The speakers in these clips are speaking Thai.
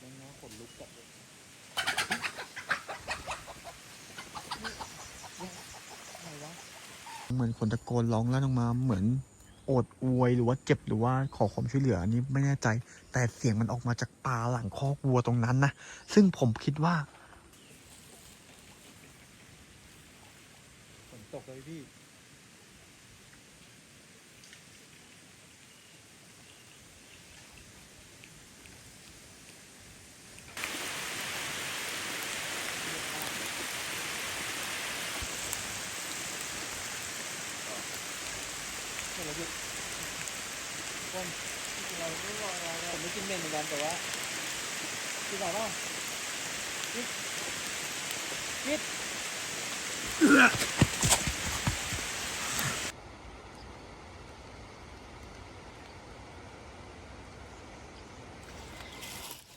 แม่งน่าขนลุกจัดเลยอะไรวะเหมือนคนตะโกนร้องแลั่นออกมา เหมือนโอดอวยหรือว่าเจ็บหรือว่าขอความช่วยเหลืออันนี้ไม่แน่ใจ แต่เสียงมันออกมาจากป่าหลังคอกวัวตรงนั้นนะซึ่งผมคิดว่าฝนตกเลยพี่ เราหยุดคนเราไม่บอกอะไรผมไม่กินเมนเหมือนกันแต่ว่ากินไหนบ้างกินกิน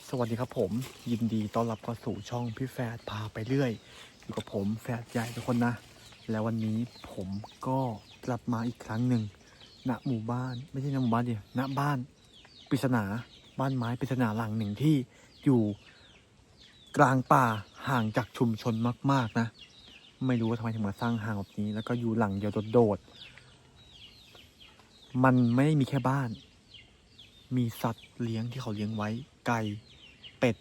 สวัสดีครับผม ยินดีต้อนรับเข้าสู่ช่องพี่แฟดพาไปเรื่อย อยู่กับผมแฟดใหญ่ทุกคนนะ แล้ววันนี้ผมก็กลับมาอีกครั้งหนึ่ง ณหมู่บ้านไม่ใช่ณหมู่บ้านเดียวณบ้านปริศนาบ้านไม้ปริศนาหลังหนึ่งที่อยู่กลางป่าห่างจากชุมชนมาก ๆ นะ ไม่รู้ว่าทำไมถึงมาสร้างห่างแบบนี้ แล้วก็อยู่หลังเดียวโดดๆมันไม่ได้มีแค่บ้าน มีสัตว์เลี้ยงที่เขาเลี้ยงไว้ ไก่เป็ด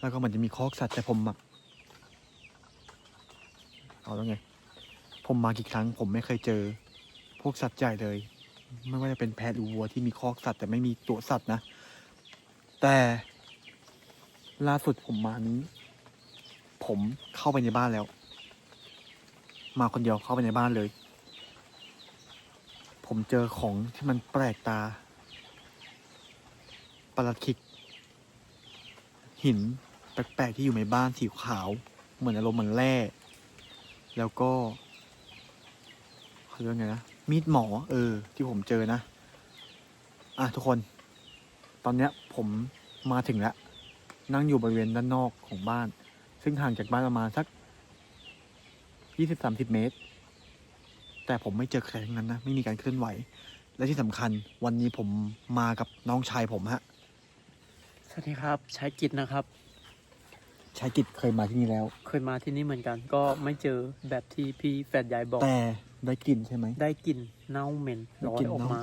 แล้วก็มันจะมีคอกสัตว์แต่ผมอะเอาแล้วไง ผมมากี่ครั้งผมไม่เคยเจอ พวกสัตว์ใหญ่เลย ไม่ว่าจะเป็นแพะหรือวัวที่มีคอกสัตว์แต่ไม่มีตัวสัตว์นะ แต่ล่าสุดผมมานี้ ผมเข้าไปในบ้านแล้ว มาคนเดียวเข้าไปในบ้านเลย ผมเจอของที่มันแปลกตาปลาคิก หินแปลกๆที่อยู่ในบ้านสีขาว เหมือนอารมณ์เหมือนแร่ แล้วก็เขาเรียกว่าไงนะ มีดหมอ เออ ที่ผมเจอนะ อะทุกคน ตอนเนี้ยผมมาถึงแล้ว นั่งอยู่บริเวณด้านนอกของบ้าน ซึ่งห่างจากบ้านประมาณสักยี่สิบสามสิบเมตร แต่ผมไม่เจอใครทั้งนั้นนะ ไม่มีการเคลื่อนไหว และที่สำคัญวันนี้ผมมากับน้องชายผมฮะ สวัสดีครับใช้กิจนะครับ ชายกิจเคยมาที่นี่แล้ว เคยมาที่นี่เหมือนกัน ก็ไม่เจอแบบที่พี่แฟดใหญ่บอก แต่ ได้กลิ่นใช่ไหม ได้กลิ่นเน่าเหม็นได้ลอกลิ่ยนออกเน่ามมา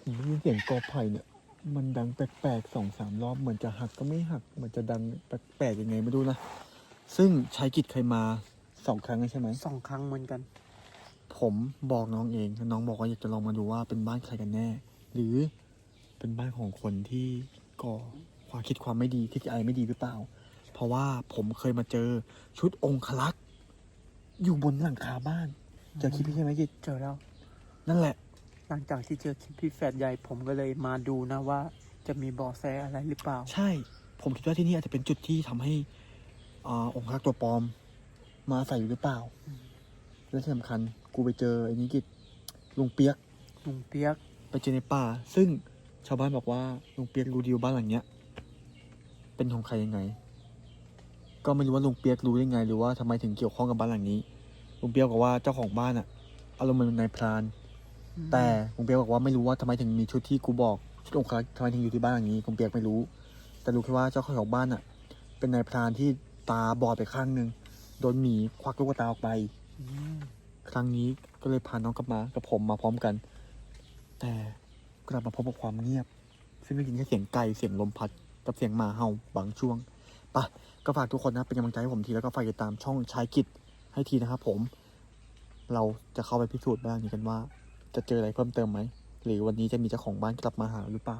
ผมได้ยินเสียงกอไผ่เนี่ย มันดังแปลกๆสองสามรอบเหมือนจะหักก็ไม่หักเหมือนจะดังแปลกๆยังไงไม่รู้นะ ซึ่งชายกิจเคยมาสองครั้งแล้วใช่ไหมสองครั้งเหมือนกัน ผมบอกน้องเองแล้วน้องบอกว่าอยากจะลองมาดูว่าเป็นบ้านใครกันแน่ หรือเป็นบ้านของคนที่ก่อความคิดความไม่ดีคิดอะไรไม่ดีหรือเปล่า เพราะว่าผมเคยมาเจอชุดองคลักษ์ อยู่บนหลังคาบ้านเจอคลิปพี่ใช่ไหมกิจเจอแล้ว นั่นแหละ หลังจากที่เจอคลิปพี่แฟดใหญ่ผมก็เลยมาดูนะว่า จะมีเบาะแสอะไรหรือเปล่า ใช่ ผมคิดว่าที่นี่อาจจะเป็นจุดที่ทำให้อาองค์พระตัวปลอม มาอาศัยอยู่หรือเปล่า และที่สำคัญ กูไปเจอไอ้นี้กิจลุงเปียกลุงเปียกไปเจอในป่า ซึ่งชาวบ้านบอกว่าลุงเปียกรู้ดีว่าบ้านหลังเนี้ย เป็นของใครยังไง ก็ไม่รู้ว่าลุงเปียกรู้ยังไง หรือว่าทำไมถึงเกี่ยวข้องกับบ้านหลังนี้ ลุงเปียกบอกว่าเจ้าของบ้านอะอารมณ์เหมือนนายพราน แต่ลุงเปียกบอกว่าไม่รู้ว่าทำไมถึงมีชุดที่กูบอกชุดองครักษ์ทำไมถึงอยู่ที่บ้านอย่างนี้ลุงเปียกไม่รู้ แต่รู้แค่ว่าเจ้าของบ้านอะเป็นนายพรานที่ตาบอดไปข้างหนึ่งโดนหมีควักลูกตาออกไปอืมครั้งนี้ก็เลยพาน้องกลับมากับผมมาพร้อมกัน แต่กลับมาพบกับความเงียบ ซึ่งได้ยินแค่เสียงไก่เสียงลมพัดกับเสียงหมาเห่าบางช่วงไปะก็ฝากทุกคนนะเป็นกำลังใจให้ผมทีแล้วก็ฝากติดตามช่องชายกิจให้ทีนะครับผม เราจะเข้าไปพิสูจน์บ้านนี้กันว่า จะเจออะไรเพิ่มเติมไหมหรือวันนี้จะมีเจ้าของบ้านกลับมาหาหรือเปล่า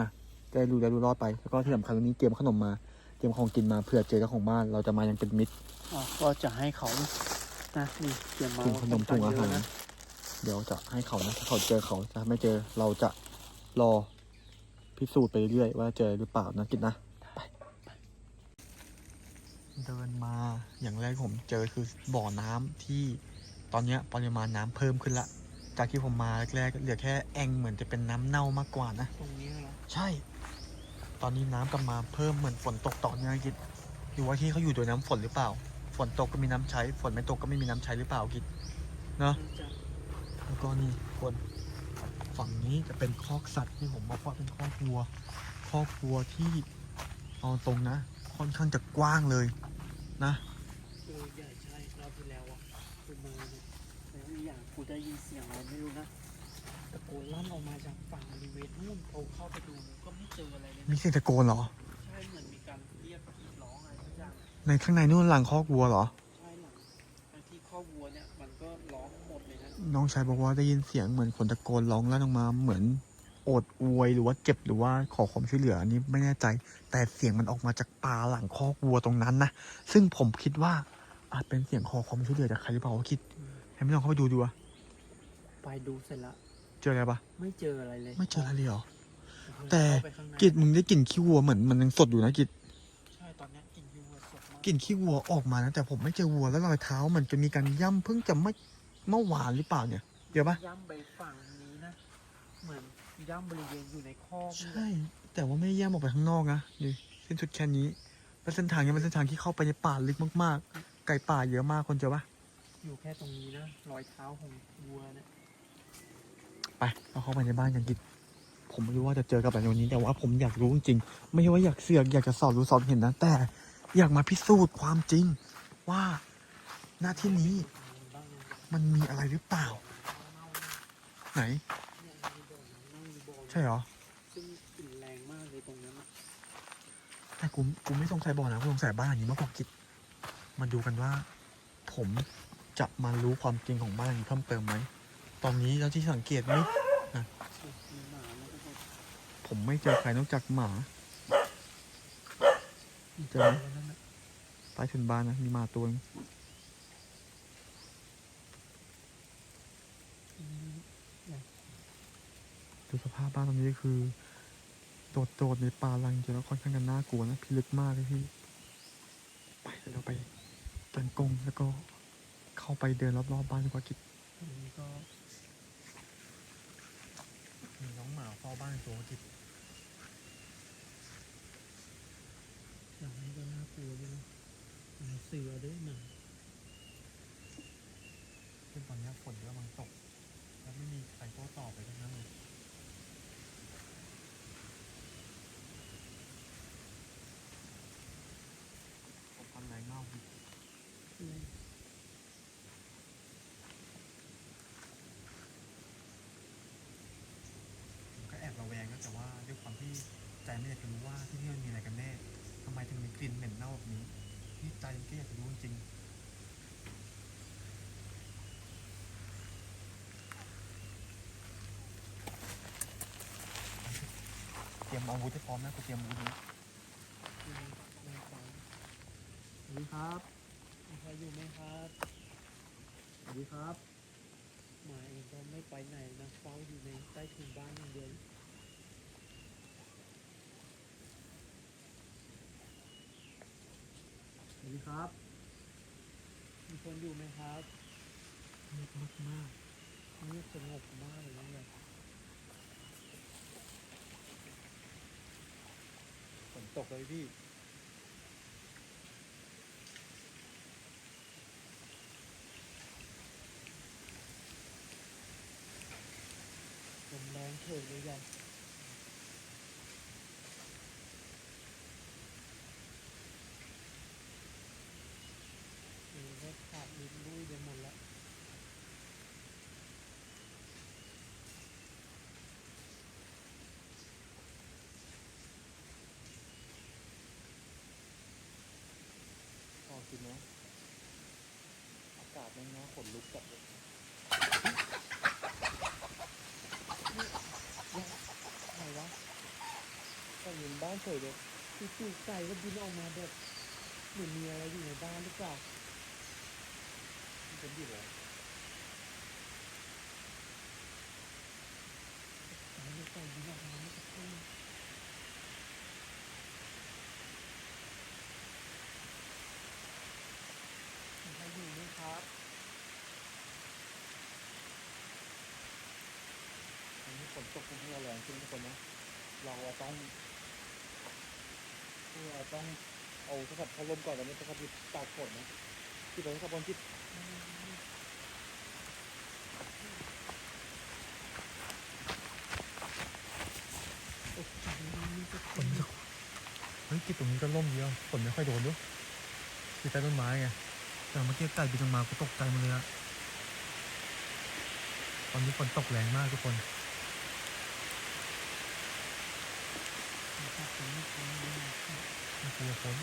นะจะได้รู้ได้รู้รอดไปแล้วก็ที่สำคัญวันนี้เตรียมขนมมาเตรียมของกินมาเผื่อเจอเจ้าของบ้านเราจะมายังเป็นมิตรอะก็จะให้เขานะนี่เตรียมมาถุงขนมถุงอาหารนะเดี๋ยวจะให้เขานะถ้าเขาเจอเขาถ้าไม่เจอเราจะรอพิสูจน์ไปเรื่อยๆว่าเจอหรือเปล่านะกินนะไป เดินมาอย่างแรกผมเจอคือบ่อน้ำที่ตอนเนี้ยปริมาณน้ำเพิ่มขึ้นละ จากที่ผมมาแรกๆเหลือแค่แองเหมือนจะเป็นน้ำเน่ามากกว่านะตรงนี้เหรอใช่ ตอนนี้น้ำกลับมาเพิ่มเหมือนฝนตกต่อเนื่องกิจหรือว่าที่เขาอยู่โดยน้ำฝนหรือเปล่า ฝนตกก็มีน้ำใช้ ฝนไม่ตกก็ไม่มีน้ำใช้หรือเปล่ากิจเนาะแล้วก็นี่คนฝั่งนี้จะเป็นคอกสัตว์ที่ผมบอกว่าเป็นคอกวัวคอกวัวที่เอาตรงนะค่อนข้างจะกว้างเลย นะเออใหญ่ใช่รอบที่แล้วอะกูมาเนี่ยแล้วอีกอย่างกูได้ยินเสียงอะไรไม่รู้นะตะโกนลั่นออกมาจากฝั่งบริเวณนู่นพอเข้าไปดูก็ไม่เจออะไรเลยมีนะเสียงตะโกนเหรอ ใช่เหมือนมีการเรียกกรีดร้องอะไรทุกอย่างในข้างในนู่นหลังคอกวัวเหรอ ใช่หลังไอ้ที่ข้อวัวเนี่ยมันก็ร้องหมดเลยนะน้องชายบอกว่าได้ยินเสียงเหมือนคนตะโกนร้องลั่นออกมาเหมือน โอดอวยหรือว่าเจ็บหรือว่าขอความช่วยเหลืออันนี้ไม่แน่ใจ แต่เสียงมันออกมาจากป่าหลังคอกวัวตรงนั้นนะซึ่งผมคิดว่าอาจเป็นเสียงขอความช่วยเหลือจากใครหรือเปล่าว่าคิดให้ไม่ลองเข้าไปดูดูอะไปดูเสร็จละเจออะไรปะไม่เจออะไรเลย ไม่เจออะไรเลยเหรอเข้าแต่ไปข้างในกิดมึงได้กลิ่นขี้วัวเหมือนมันยังสดอยู่นะกิดใช่ตอนเนี้ยกลินยูอะสดมากกลิ่นขี้วัวออกมานะแต่ผมไม่เจอวัวแล้วรอยเท้ามันจะมีการย่ำเพิ่งจะไม่เมื่อวานหรือเปล่าเนี่ยเดี๋ยวปะย่ำไปฝั่งนี้นะเหมือน ย่ำบริเวณอยู่ในคอกนี่แหละ ใช่ แต่ว่าไม่ได้ย่ำออกไปข้างนอกนะนี่เส้นสุดแค่นี้แล้วเส้นทางเนี้เป็นเส้นทางที่เข้าไปในป่าลึกมากๆ ไก่ป่าเยอะมากคนเจอปะอยู่แค่ตรงนี้นะ รอยเท้าของวัวเนี่ยไปเราเข้าไปในบ้านกันกินผมไม่รู้ว่าจะเจอกับอะไรวันนี้แต่ว่าผมอยากรู้จริงๆไม่ใช่ว่าอยากเสือกอยากจะสอบรู้สอบเห็นนะแต่อยากมาพิสูจน์ความจริง ว่าหน้าที่นี้บ้างมันมีอะไรหรือเปล่า ไหน ช่เหรอ ซึ่งกลิ่นแรงมากเลยตรงนั้นอะแต่กูกูไม่สงสัยบ่อนะกูสงสัยบ้านหลังนี้มากกว่ากิจมาดูกันว่า ผมจะมารู้ความจริงของบ้านหลังนี้เพิ่มเติมไหมตอนนี้แล้วที่สังเกตไหมมีหมานะทุกคนผมไม่เจอใครนอกจากหมาเจอไหมแล้วนั่นน่ะใต้ถุนบ้านนะมีหมาตัวหนึง อืม ดูสภาพบ้านตรงนี้คือ โดดโดดๆในป่าลังจริงแล้วค่อนข้างจะน่ากลัวนะพิลึกมากเลยพี่ ไปเดี๋ยวเราไปตันกงแล้วก็เข้าไปเดินรอบๆบ้านดีกว่ากิจตรงนี้ก็มีน้องหมาเฝ้าบ้านตัวกิจอย่างนี้ก็น่ากลัวด้วยนะมีเสือด้วยหมาซึ่งตอนนี้ฝนกำลังตก แล้วไม่มีใครโต้ตอบไปทั้งนั้นเลยผมทำไรเมาพี่ อืม ผมก็แอบระแวงนะแต่ว่าด้วยความที่ใจไม่อยากจะรู้ว่า ที่นี่มันมีอะไรกันแน่ทำไมถึงมีกลิ่นเหม็นเน่าแบบนี้ที่ใจมันก็อยากจะรู้จริงเตรียมอาวุธให้พร้อมนะกูเตรียมอาวุธนี้อืมอืมฟังสวัสดีครับมีใครอยู่ไหมครับ สวัสดีครับหมาเองก็ไม่ไปไหนนะเฝ้าอยู่ในใต้ถุนบ้านอย่างเดียวสวัส ดีครับ มีคนอยู่ไหมครับเงียบมากมากเงียบสงบมากเลยนะเนี่ยฝนตกเลยพี่ลมแรงเถิดเลยใหญ่เออก็ขาดลิ้นลุยไปหมดแล้ว พอกินนะอากาศแม่ง นลุกจัดเลยไหนวะก็เห็นบ้านเฉยเลยจู่ๆไก่ก็บินออกมาแบบเหมือนมีอะไรอยู่ในบ้านหรือเปล่ามันเป็นอยู่เหรอไก่ไก่บินออกมาไม่กร ควบคุมให้เราแรงขึ้นทุกคนนะเราต้องเราต้องเอาสทรศัพท์าร่มก่อนตอนนี้สทรศัพที่ตากฝนนะที่ตรนนี้ขบบนจิตเฮ้ยกิตตรงนี้ก็ร่มเยอะฝนไม่ค่อยโดนด้วยอยู่ใต้ต้นไม้ไงแต่เมื่อกี้ไก่บินลงมาก็ตกใจมาเลยอะตอนนี้ฝนตกแรงมากทุกคน มไม่เคยรู้นะไม่กลัวฝน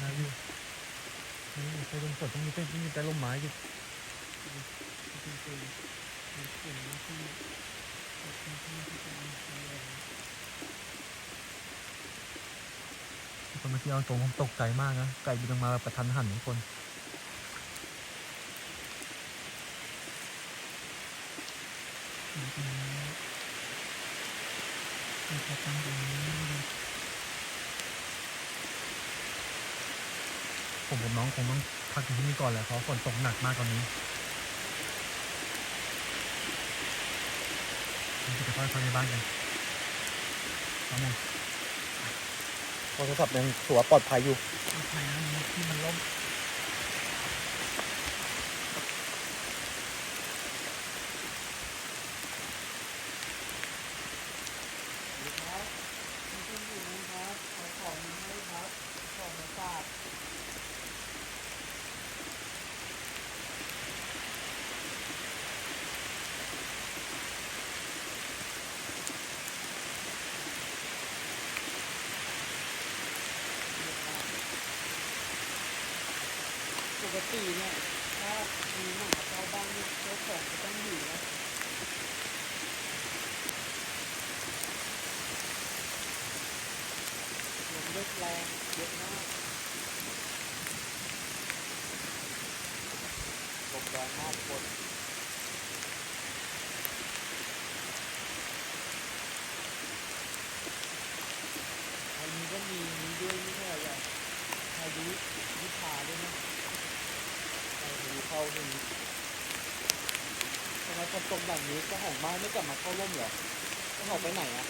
นะอยู่นี่ใต้ต้นฝนต้องมีใต้ต้องมีใต้ร่มไม้อยู่จริงๆเป็นเสียงที่เป็นที่ที่จะมีอะไรตอนเมื่อกี้เอาตรงผมตกใจมากนะ ไก่บินออกมาแบบกระทันหันทุกคนจริ งๆแล้วมันจะตั้งตรงนี้นะผมกับน้องคงต้องพักอยู่ที่นี่ก่อนแหละเพราะฝนตกหนักมากตอนนี้ผมจะไปพักในบ้านกันครับผมโทรศัพท์ยังถือว่าปลอดภัยอยู่เอาไข่น้ำมันที่มันล้ม ครับมีคนอยู่นะครับขอของมาให้ครับ ของมาฝาก ปกติเนี่ย ถ้ามีหมาเข้าบ้านเนี่ยเจ้าของจะต้องอยู่นะลมเลือดแรงเยอะมาก ตกแรงมากทุกคน อันนี้ก็มีมีด้วยไม่ใช่เหรอพายุวิภาด้วยนะ พายุเข้าตรงนี้ทำไมฝ นี้เจ้าของบ้านไม่กลับมาเข้าร่มเหรอเจ้าของไปไหนอะ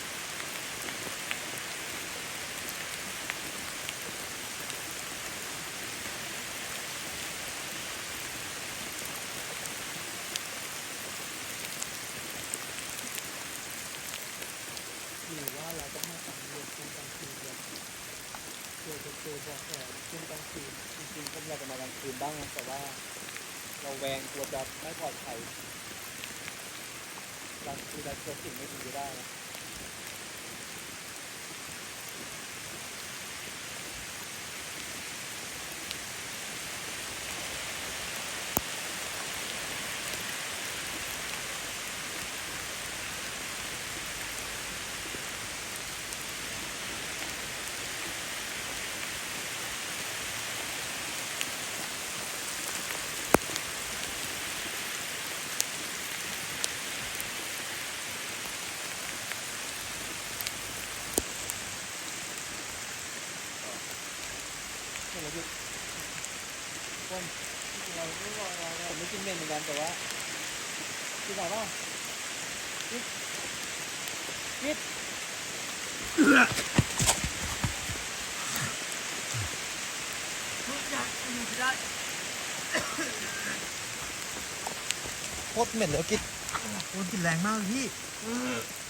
หรือว่าเราต้องมาสำรวจช่วงกลางคืนกันเพื่อจะเจอเบอกแสช่วงกลางคืนจริงๆผมอยากจะมากลางคืนบ้างนะแต่ว่า เราแวงกลัวจะไม่ปลอดภัย กางคืนเราเจอสิ่งไม่ดีได้ นะยวเราจะคนที่เราไม่รอเราผมไม่กินเมนเหมือนกันแต่ว่ากินไหนบ้างกินกินทุกอย่างอยู่ที่ได้โคตรเหม็นเลยกิดโอ้ยกลินแรงมากเลยพี่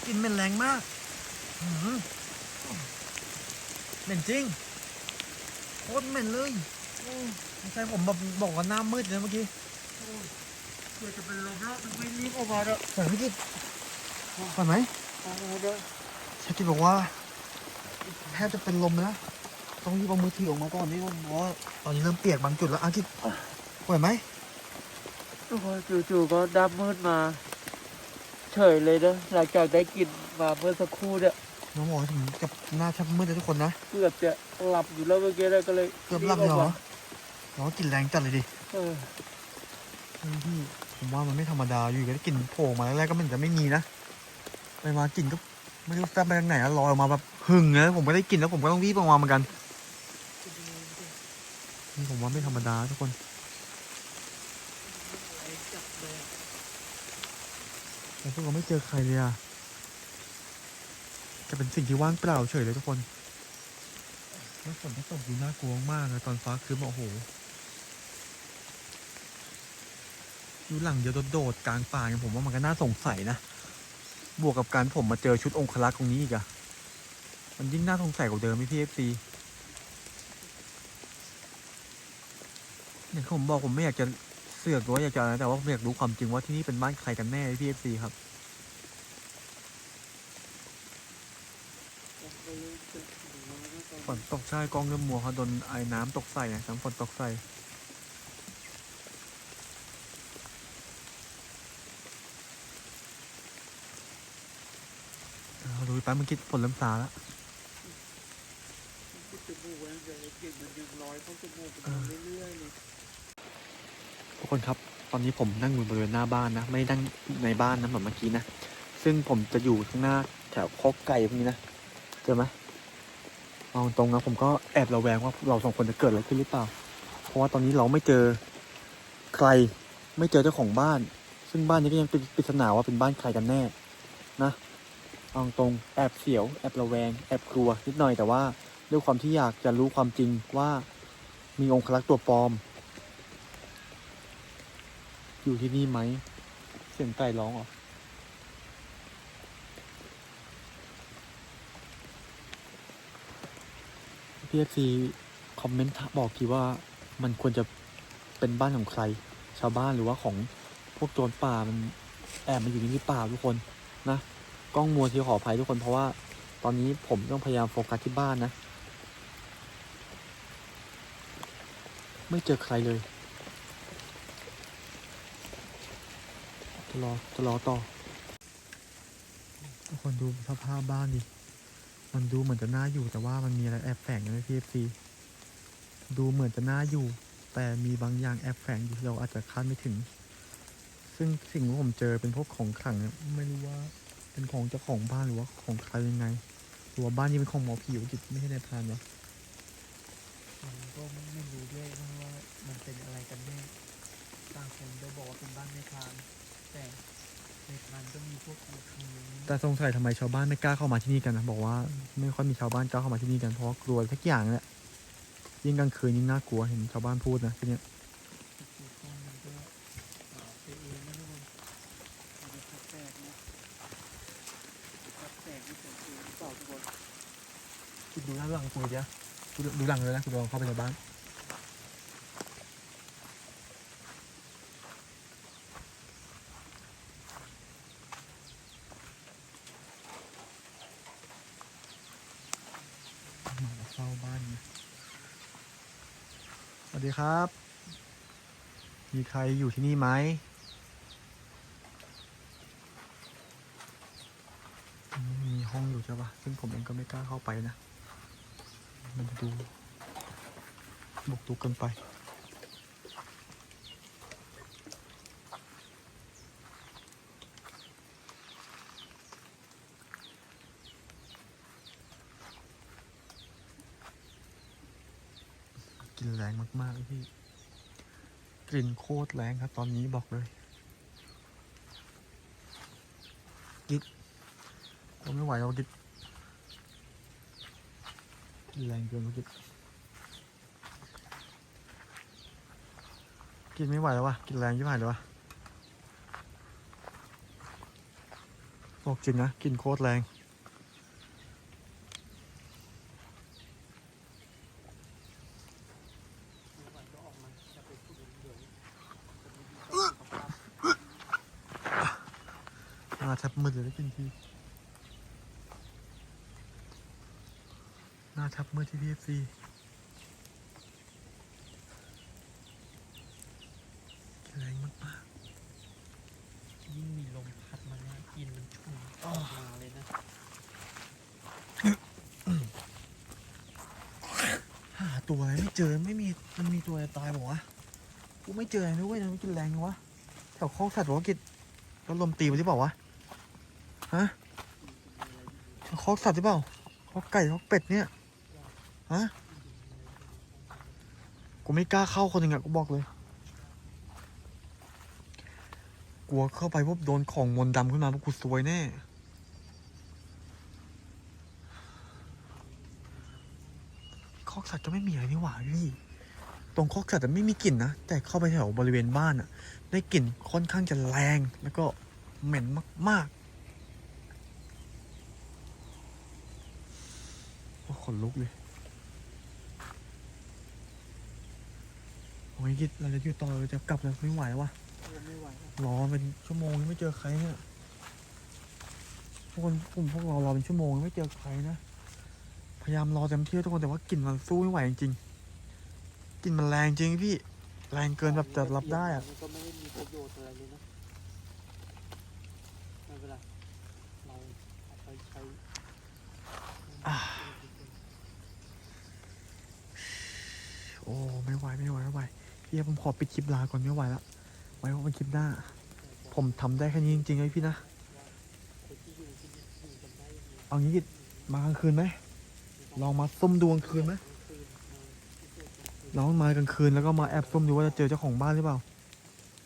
กลินเหม็นแรงมากอื้อหือเหม็นจริง คตรเหม็นเลยไม่ใช่ผมแบบบอกว่าหน้ามืดเลยเมื่อกี้เดี๋ยวจะเป็นลมแล้วมันไม่รีบออกมาแล้วไหวไหมกิดไหวไหมโอ้โหเด้อชากิดบอกว่าแทบจะเป็นลมแล้ว ต้องรีบเอามือถือออกมาก่อนนี่เพราะว่าตอนนี้เริ่มเปียกบางจุดแล้วอากิดไหวไหมโอ้โหจู่ๆก็ดับมืดมา เฉยเลยนะหลังจากได้กลินมาเมื่อสักครู่เนี่ย น้องบอกว่าถึงกับหน้าแทบมืดเลยทุกคนนะเกือบจะหลับอยู่แล้วเมื่อกี้นะก็เลยเกือบหลับเลยเหรอน้องกลินแรงจัดเลยดิเออเฮ้ยพี่ผมว่ามันไม่ธรรมดาอยู่ก็ได้กลิ่นโผล่มาแรกๆก็มันจะไม่มีนะไปมากลิ่นก็ไม่รู้แซ่บไปทางไหนอะลอยออกมาแบบหึ่งเลยผมไม่ได้กลิ่นแล้วผมก็ต้องรีบออกมาเหมือนกันนี่ผมว่าไม่ธรรมดาทุกคนไอ้จับเลยอะแต่พวกเราไม่เจอใครเลยอะ จะเป็นสิ่งที่ว่างเปล่าเฉยเลยทุกคนแล้วฝนก็ตกอยู่น่ากลัวมากเลยตอนฟ้าคืนโอ้โห อยู่หลังเดียวโดดๆกลางป่าเนี่ยผมว่ามันก็น่าสงสัยนะ บวกกับการผมมาเจอชุดองคลักษ์ตรงนี้อีกอะมันยิ่งน่าสงสัยกว่าเดิมพี่เอฟซีอย่างที่ผมบอกผมไม่อยากจะเสือกหรือว่าอยากจะอะไรแต่ว่าผมอยากรู้ความจริงว่าที่นี่เป็นบ้านใครกันแน่พี่เอฟซีครับ ผมก็เลยจะดูว่าตอน ฝนตกใช่กองเริ่มมัวเขาโดนไอ้น้ำตกใส่อะทั้งฝนตกใส่เอาดูไปเมื่อกี้ฝนเริ่มซาแล้วที่จมูกไว้แต่กลิ่นมันยังลอยเข้าจมูกมันเรื่อยๆเลยทุกคนครับ ตอนนี้ผมนั่งอยู่บริเวณหน้าบ้านนะ ไม่ได้นั่งในบ้านนะเหมือนเมื่อกี้นะ ซึ่งผมจะอยู่ข้างหน้าแถวคอกไก่พวกนี้นะ เจอไหม เอาตรงนะผมก็แอบระแวงว่าเราสองคนจะเกิดอะไรขึ้นหรือเปล่า เพราะว่าตอนนี้เราไม่เจอใครไม่เจอเจ้าของบ้าน ซึ่งบ้านนี้ก็ยังเป็นปริศนาว่าเป็นบ้านใครกันแน่นะเอาตรงแอบเสียวแอบระแวงแอบกลัวนิดหน่อยแต่ว่าด้วยความที่อยากจะรู้ความจริงว่ามีองค์ลักษ์ตัวปลอม อยู่ที่นี่ไหมเสียงไก่ร้องเหรอ พีเอฟซีคอมเมนต์บอกทีว่ามันควรจะเป็นบ้านของใคร ชาวบ้านหรือว่าของพวกโจรป่ามันแอบมาอยู่ในี่หรือเปล่าทุกคนนะกล้องมัวที่ขออภัยทุกคนเพราะว่า ตอนนี้ผมต้องพยายามโฟกัสที่บ้านนะ ไม่เจอใครเลยจะรอจะรอต่อทุกคนดูสภาพบ้านดิ มันดูเหมือนจะน่าอยู่แต่ว่ามันมีอะไรแอบแฝงอยู่ในพีเอฟซีดูเหมือนจะน่าอยู่ แต่มีบางอย่างแอบแฝงอยู่ที่เราอาจจะคาดไม่ถึง ซึ่งสิ่งที่ผมเจอเป็นพวกของขลังเนี่ยไม่รู้ว่าเป็นของเจ้าของบ้านหรือว่าของใครยังไงหรือว่าบ้านนี้เป็นของหมอผีวะกิจไม่ใช่ในายพรานวะผมก็ไม่รู้ด้วยนะว่ามันเป็นอะไรกันแน่ต่างคนก็บอกว่าเป็นบ้านในพานแต่ แต่สงสัยทำไมชาวบ้านไม่กล้าเข้ามาที่นี่กันนะบอกว่าไม่ค่อยมีชาวบ้านกล้าเข้ามาที่นี่กันเพราะว่ากลัวสักอย่างแหละยิ่งกลางคืนยิ่งน่ากลัวเห็นชาวบ้านพูดนะทีเนี้ยคือข้อมันก็หาไปเองนะทุกคนมันจะแปลกๆนะแปลกๆนี่เป็นจริงหรือเปล่าทุกคนคิดดูหน้าหลังกูเดียวกูดูหลังเลยนะกูลองเข้าไปในบ้านมาเฝ้าบ้านนะ ครับ มีใครอยู่ที่นี่ไหมมมีห้องอยู่ใช่ปะซึ่งผมเองก็ไม่กล้าเข้าไปนะ มันจะดูบุกตุกเกินไป กลิ่นแรงมากๆเลย พี่ กลิ่นโคตรแรงครับ ตอนนี้บอกเลยกิดผมไม่ไหวแล้วกิดกแรงเกินกิดกินไม่ไหวแล้ววะกินแรงยิ่งไหวเลยวะบอกจริงนะกลินโคตรแรง วันก็ออกมาจะไปพูดเหลือง หน้าแทบมืดเลยได้กินที หน้าแทบมืดที่พีเอฟซีแรงมากยิ่งมีลมพัดมาเนี่ยกลินมันชุ่มออกมาเลยนะๆหาตัวอะไรไม่เจอไม่มีมันมีตัวอะไรตายบอกวะกูไม่เจออะไรนะเว้ยนะมันกินแรงจังวะแถวคอกสัตว์บอกว่ากินแล้วลมตีมันหรือเปล่าวะ ฮะคอกสัตว์หรือเปล่าคอกไก่คอกเป็ดเนี่ยฮะกูไม่กล้าเข้าคนหนึ่งอะกูบอกเลย กลัวเข้าไปพวกโดนของมนต์ดำขึ้นมาพวกกูซวยแน่คอกสัตว์ก็ไม่มีอะไรนี่หว่าพี่ตรงคอกสัตว์อะไม่มีกลิ่นนะแต่เข้าไปแถวบริเวณบ้านอะได้กลิ่นค่อนข้างจะแรงแล้วก็เหม็นมาก นลุกเลยโอ้ยกิดเราจะอยู่ต่อเราจะกลับแล้วไม่ไหวแล้ววะไม่ไหวแล้วรอเป็นชั่วโมงยังไม่เจอใครเนี่ยทุกคนกลุ่มพวกเรารอเป็นชั่วโมงยังไม่เจอใครนะพยายามรอเต็มที่ทุกคนแต่ว่ากลิ่นมันสู้ไม่ไหวจริงๆกลิ่นมันแรงจริงพี่แรงเกินแบบจะรับได้อะมันก็ไม่ได้มีประโยชน์อะไรเลยนะไม่เป็นไรเราเอาไปใช้ โอ้ไม่ไหวไม่ไหวไม่ไหวพี่ผมขอปิดคลิปลาก่อนไม่ไหวละไว้พบกันคลิปหน้า ผมทำได้แค่นี้จริงๆเลยพี่นะเอางี้มากลางคืนไหมลองมาซุ่มดูกลางคืนไหมเกิดกลางคืนลองมากลางคืนแล้วก็มาแอบซุ่มดูว่าจะเจอเจ้าของบ้านหรือเปล่า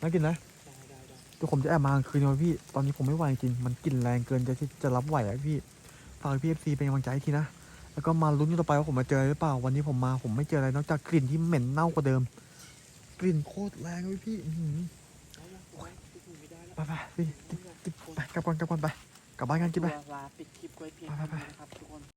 น่ากินนะได้ได้ได้เดี๋ยวผมจะแอบมากลางคืนนะพี่ ตอนนี้ผมไม่ไหวจริง มันกลิ่นแรงเกินจะที่จะรับไหวอะพี่ฝากพี่เอฟซีเป็นกำลังใจทีนะ แล้วก็มาลุ้นกันต่อไปว่าผมมาเจออะไรหรือเปล่าวันนี้ผมมาผมไม่เจออะไรนอกจากกลิ่นที่เหม็นเน่ากว่าเดิม กลิ่นโคตรแรงเลยพี่ไปไปไปพี่กิ๊บกิ๊บไปกลับก่อนกลับก่อนไปกลับบ้านกันกิ๊บไป ลาปิดคลิปไว้เพียงไปไปเท่านี้นะครับ